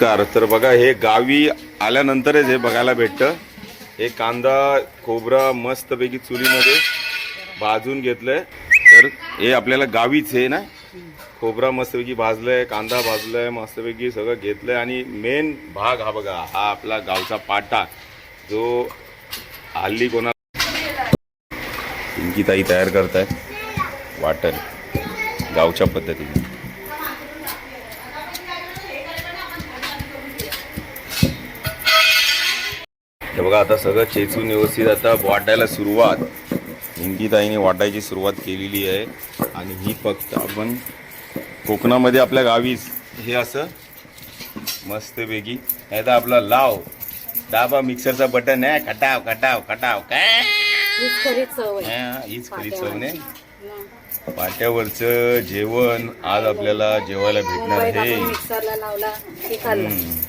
Car तर बघा हे गावी आल्यानंतरच हे बघायला भेटतं. हे कांदा खोबरा मस्तपैकी चुलीमध्ये भाजून घेतलंय. तर हे आपल्याला गावीच आहे ना? खोबरा मस्तपैकी भाजलंय कांदा भाजलाय मस्तपैकी सगळं घेतलंय. आणि मेन भाग हा बघा हा आपला गावचा पाटा जो हल्ली कोणा पिंकी ताई तयार करतायत. वाटण गावच्या पद्धतीने. हे बघा आता सगळं चेचून व्यवस्थित आता वाटायला सुरुवात. हिंगीताईने वाटायची सुरुवात केलेली आहे. आणि ही फक्त आपण कोकणामध्ये आपल्या गावीच हे असं मस्तपैकी. नाही तर आपला लाव. दाबा मिक्सरचा बटन आहे खटाव खटाव खटाव काय? हीच खरी चव आहे. हा. नाही. पाट्यावरचं. जेवण आज आपल्याला जेवायला भेटणार मुंबईत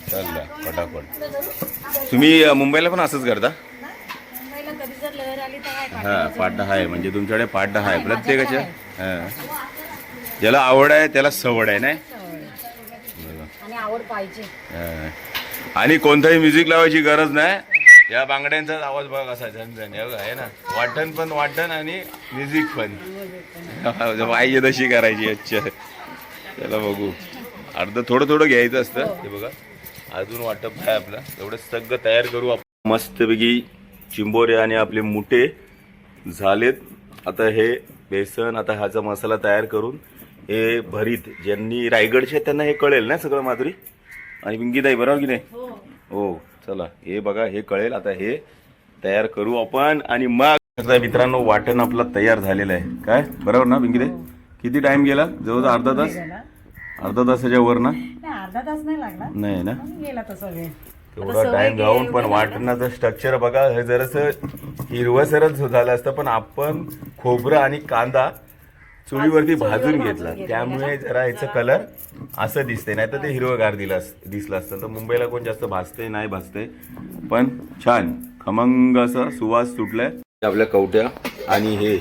चाललं फटाफट तुम्ही मुंबईला पण असंच करता? हा पाड्डा आहे म्हणजे तुमच्याकडे पाड्डा आहे प्रत्येकाच्या? हा. ज्याला आवड आहे त्याला सवड आहे नाही. आणि आवड पाहिजे. आणि कोणताही म्युझिक लावायची गरज नाही. या बांगड्यांचाच आवाज बघा हे बघा, आहे ना. वाटण पण वाटण आणि म्युझिक पण. पाहिजे तशी करायची अच्छा. त्याला बघू. अर्ध थोडं थोडं घ्यायचं असतं हे बघा. अजून वाटप आहे आपलं. एवढं सगळं तयार करू आपण. मस्तपैकी चिंबोरे आणि आपले मुठे झालेत. आता हे बेसन आता ह्याचा मसाला तयार करून हे भरीत ज्यांनी रायगडचे आहेत त्यांना हे कळेल ना सगळं माधुरी? आणि पिंकीताई बरोबर की नाही? हो. चला. हे बघा हे कळेल. आता हे तयार करू आपण. आणि मग मित्रांनो वाटण आपला तयार झालेलं आहे. काय? बरोबर ना पिंकीताई किती टाइम गेला? जवळजवळ अर्धा तास? अर्धा तासाच्या वर ना? अर्धा तास नाही लागला नाही ना? गेला तेवढा टाइम जाऊन पण वाटणाचं स्ट्रक्चर बघा हे जरासं हिरवसरच झालं असतं पण आपण खोबरं आणि कांदा चुलीवरती भाजून घेतला. त्यामुळे जरा याचं कलर असं दिसतंय. नाही तर ते हिरवगार दिलं अस- दिसलं असतं. तर मुंबईला कोण जास्त भाजते नाही भाजते पण छान. खमंग असं सुवास सुटलाय. आपल्या कवट्या आणि हे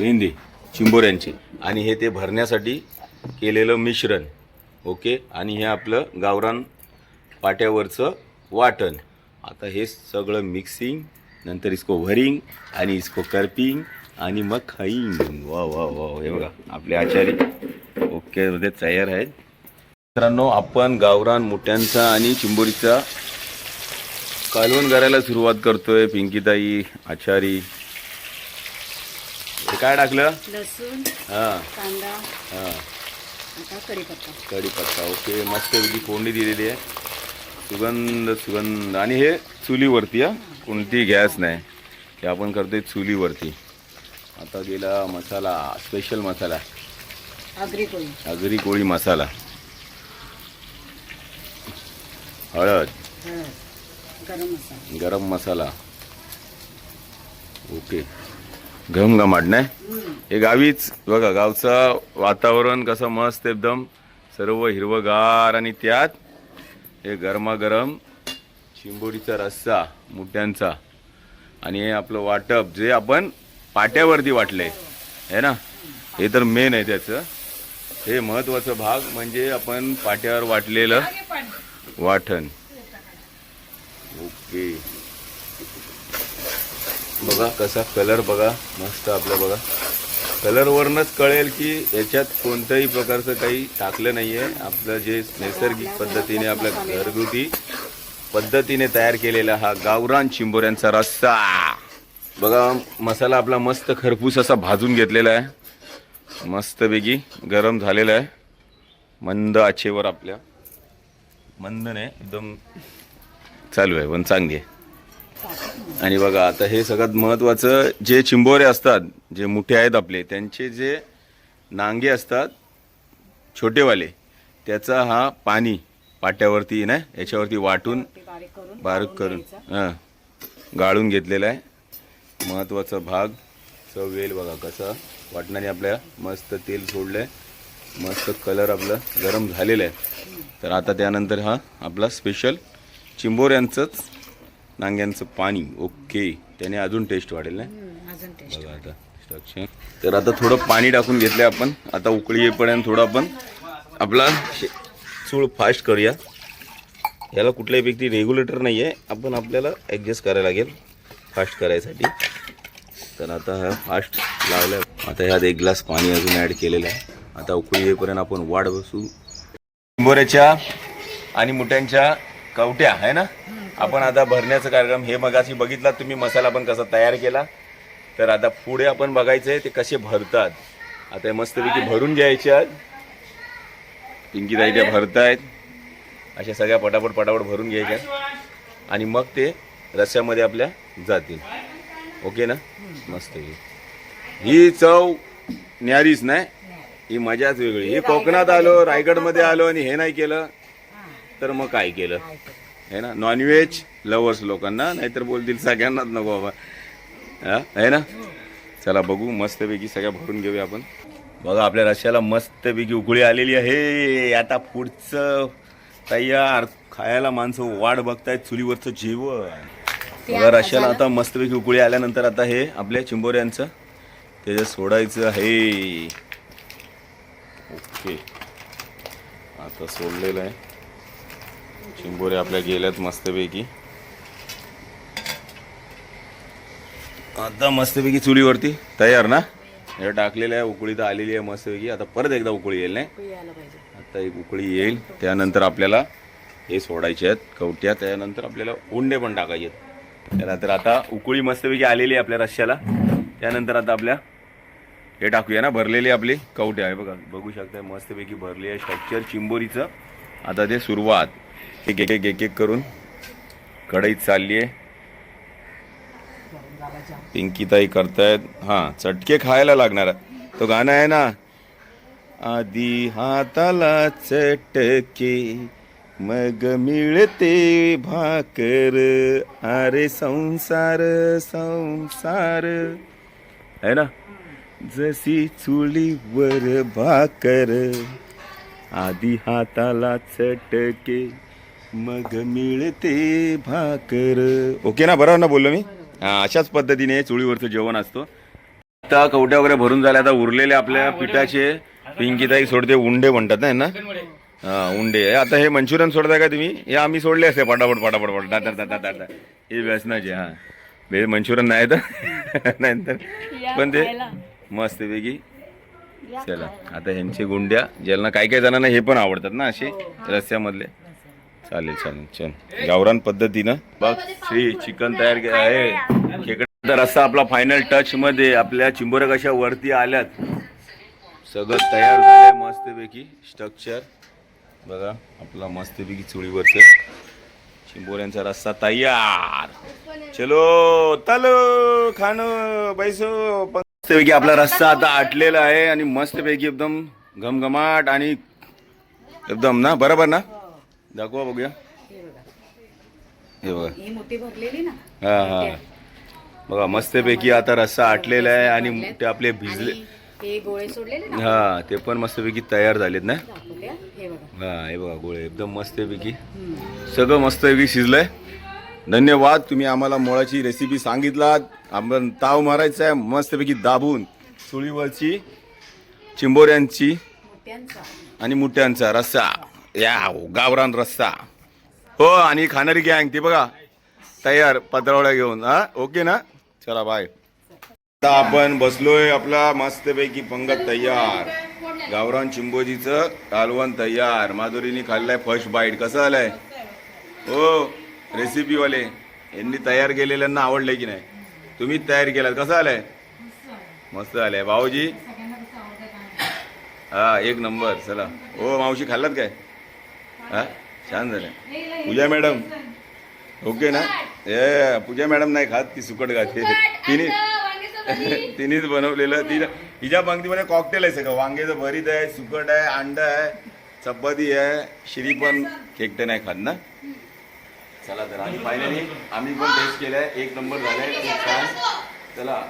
मेहंदी चिंबोऱ्यांची. आणि हे ते भरण्यासाठी केलेलं मिश्रण ओके? आणि हे आपलं गावरान पाट्यावरचं वाटण. आता हे सगळं मिक्सिंग नंतर इसको भरिंग आणि इसको करपिंग आणि मग खाईंग वा वा वा हे बघा आपले आचारी. ओके मध्ये तयार आहेत. मित्रांनो आपण गावरान मोठ्यांचा आणि चिंबोरीचा कालवण करायला सुरुवात करतोय पिंकीताई आचारी. काय टाकलं? लसूण हा. कांदा. हा. आता कढीपत्ता. कढीपत्ता ओके. मस्त पैकी फोडणी दिलेली आहे. सुगंध सुगंध. आणि हे चुलीवरती हा? कोणती गॅस नाही. हे आपण करतोय चुलीवरती. आता गेला मसाला स्पेशल मसाला. आगरी पोळी आगरी कोळी मसाला. हळद. हळद. गरम मसाला. गरम मसाला. ओके. घमघमाट नाही हे गावीच बघा गावचं वातावरण कसं मस्त एकदम. सर्व हिरवगार आणि त्यात हे गरमागरम चिंबोरीचा रस्सा मुठ्यांचा. आणि हे आपलं वाटप जे आपण पाट्यावरती वाटलंय. है ना? हे तर मेन आहे त्याचं. हे महत्वाचं भाग म्हणजे आपण पाट्यावर वाटलेलं वाटण ओके. बघा कसा कलर बघा मस्त आपलं बघा. कलरवरूनच कळेल की याच्यात कोणत्याही प्रकारचं काही टाकलं नाहीये. आपलं जे नैसर्गिक पद्धतीने आपल्या घरगुती पद्धतीने तयार केलेला हा गावरान चिंबोऱ्यांचा रस्सा. बघा मसाला आपला मस्त खरपूस असा भाजून घेतलेला आहे. मस्तपैकी गरम झालेला आहे. मंद आचेवर आपल्या मंद नाही एकदम चालू आहे पण चांगली आहे. आणि बघा आता हे सगळ्यात महत्त्वाचं जे चिंबोरे असतात जे मोठे आहेत आपले त्यांचे जे नांगे असतात छोटेवाले त्याचा हा पाणी पाट्यावरती ना याच्यावरती वाटून बारीक करून हां गाळून घेतलेला आहे. महत्त्वाचा भाग वेल बघा कसा वाटणाने आपल्या मस्त तेल सोडलंय मस्त कलर आपलं गरम झालेला आहे. तर आता त्यानंतर हा आपला स्पेशल चिंबोऱ्यांचंच नांग्यांचं पाणी. ओके. त्याने अजून टेस्ट वाढेल ना? हम्म, अजून टेस्ट बघा आता स्ट्रक्चर तर आता थोडं पाणी टाकून घेतलं आपण. आता उकळी येईपर्यंत थोडं आपण आपला चूळ फास्ट करूया. याला कुठल्याही व्यक्ती रेग्युलेटर नाही आहे आपण आपल्याला ॲडजस्ट करायला लागेल फास्ट करायसाठी. तर आता हा फास्ट लावला आता ह्यात एक ग्लास पाणी अजून ॲड केलेलं आहे. आता उकळी येईपर्यंत आपण वाट बसू. चिंबोऱ्याच्या आणि मुठ्यांच्या कवट्या आहे ना? आपण आता भरण्याचा कार्यक्रम हे मगाशी बघितला तुम्ही मसाला पण कसा तयार केला. तर आता पुढे आपण बघायचं आहे ते कसे भरतात. आता मस्तपैकी भरून घ्यायच्या पिंकी ताई त्या भरतायत. अशा सगळ्या पटापट पटापट भरून घ्यायच्या. आणि मग ते रस्स्यामध्ये आपल्या जातील. ओके ना? मस्त ही चव न्यारीच नाही. ही मजाच वेगळी. ही कोकणात आलो रायगडमध्ये आलो. आणि हे नाही केलं तर मग काय केलं? है ना? नॉनव्हेज लवर्स लोकांना नाहीतर बोलतील सगळ्यांनाच नको बाबा. हा? आहे ना? चला बघू मस्तपैकी सगळ्या भरून घेऊया आपण. बघा आपल्या रश्याला मस्तपैकी उकळी आलेली आहे. आता पुढचं तयार. खायला माणसं वाट बघतायत चुलीवरचं जेवण. बघा रश्याला आता मस्तपैकी उकळी आल्यानंतर आता हे आपल्या चिंबोऱ्यांचं त्याच्यात सोडायचं आहे. ओके. आता सोडलेलं आहे. चिंबोरे आपल्या गेल्यात मस्तपैकी. आता मस्तपैकी चुलीवरती तयार ना? हे टाकलेलं आहे उकळी तर आलेली आहे मस्तपैकी. आता परत एकदा उकळी येईल नाही? आता एक उकळी येईल. त्यानंतर आपल्याला हे सोडायचे आहेत कवट्या. त्यानंतर आपल्याला उंडे पण टाकायचे आहेत. त्याला तर आता उकळी मस्तपैकी आलेली आहे आपल्या रश्श्याला त्यानंतर आता आपल्या हे टाकूया ना भरलेली आपली कवटे आहे बघा बघू शकता मस्तपैकी भरली आहे स्ट्रक्चर चिंबोरीचं आता ते सुरुवात. एक एक एक एक एक करून कढईत चालली आहे पिंकीताई करतायत. हां चटके खायला लागणार तो गाणं आहे ना आधी हाताला चटके मग मिळते भाकर अरे संसार संसार. है ना? जशी चुलीवर भाकर आधी हाताला चटके मग मिळते भाकर. ओके ना बरोबर ना बोललो मी? हा अशाच पद्धतीने चुलीवरचं जेवण असतो. आता कवट्या वगैरे भरून झाल्या आता उरलेले आपल्या पिठाचे. पिंकीताई सोडते उंडे म्हणतात ना यांना? हा उंडे. आता हे मंचुरियन सोडताय का तुम्ही? हे आम्ही सोडले असते पटापट पटापट पट टा. हे व्यसनाचे हा. बे मंचुरियन नाही तर नंतर पण ते मस्तपैकी चला आता ह्यांचे गुंड्या ज्यांना काही काही जणांना हे पण आवडतात ना असे रस्त्यामधले. चालेल चालेल चल. गावरान पद्धतीनं. बघ श्री चिकन तयार केलं आहे. खेकडा रस्सा आपला फायनल टच मध्ये आपल्या चिंबोऱ्या कशा वरती आल्यात. सगळं तयार झालंय मस्तपैकी. स्ट्रक्चर बघा आपला मस्तपैकी चुळीवरचं चिंबोऱ्यांचा रस्सा तयार. चलो तलो खाणं बैसो मस्तपैकी आपला रस्सा आता आटलेला आहे आणि मस्तपैकी एकदम घमघमाट आणि एकदम ना बरोबर ना? दाखवा बघूया. हे बघा. हे बघा. ही मोठी भरलेली ना. हा हा. बघा मस्तपैकी आता रस्सा आटलेला आहे आणि ते आपले भिजले. हे गोळे सोडलेले ना. हा ते पण मस्तपैकी तयार झालेत ना. हा. हे बघा. हा हे बघा गोळे एकदम मस्तपैकी. सगळं मस्तपैकी शिजलंय. धन्यवाद तुम्ही आम्हाला मोळाची रेसिपी सांगितलात. आपण ताव मारायचा आहे. मस्तपैकी दाबून चुळीवरची चिंबोऱ्यांची आणि मुठ्यांचा रस्सा. या गावरान रस्ता. हो आणि खाणारी गँग ती बघा. तयार पत्रावळ्या घेऊन. हा ओके ना? चला बाय आता आपण बसलोय आपला मस्तपैकी पंगत तयार. गावरान चिंबोजीचं कालवण तयार. माधुरीने खाल्लाय फर्स्ट बाईट कसं आलंय? हो रेसिपीवाले यांनी तयार केलेल्यांना आवडलंय की नाही? तुम्हीच तयार केलात. कसं आलंय? मस्त आलंय. भाऊजी? हा एक नंबर. चला. हो मावशी खाल्लात काय? हा? छान झालं. पूजा मॅडम. ओके ना? ए पूजा मॅडम नाही खात ती सुकट खाते तिने तिनेच बनवलेलं. तिने हिच्या पंक्तीमध्ये कॉकटेल आहे सगळं. वांग्याचं भरीत आहे सुकट आहे अंड आहे चपाती आहे. श्री पण खेकटे नाही खात ना? चला तर आणि फायनली आम्ही पण टेस्ट केलाय. एक नंबर झालाय. खूप छान. चला.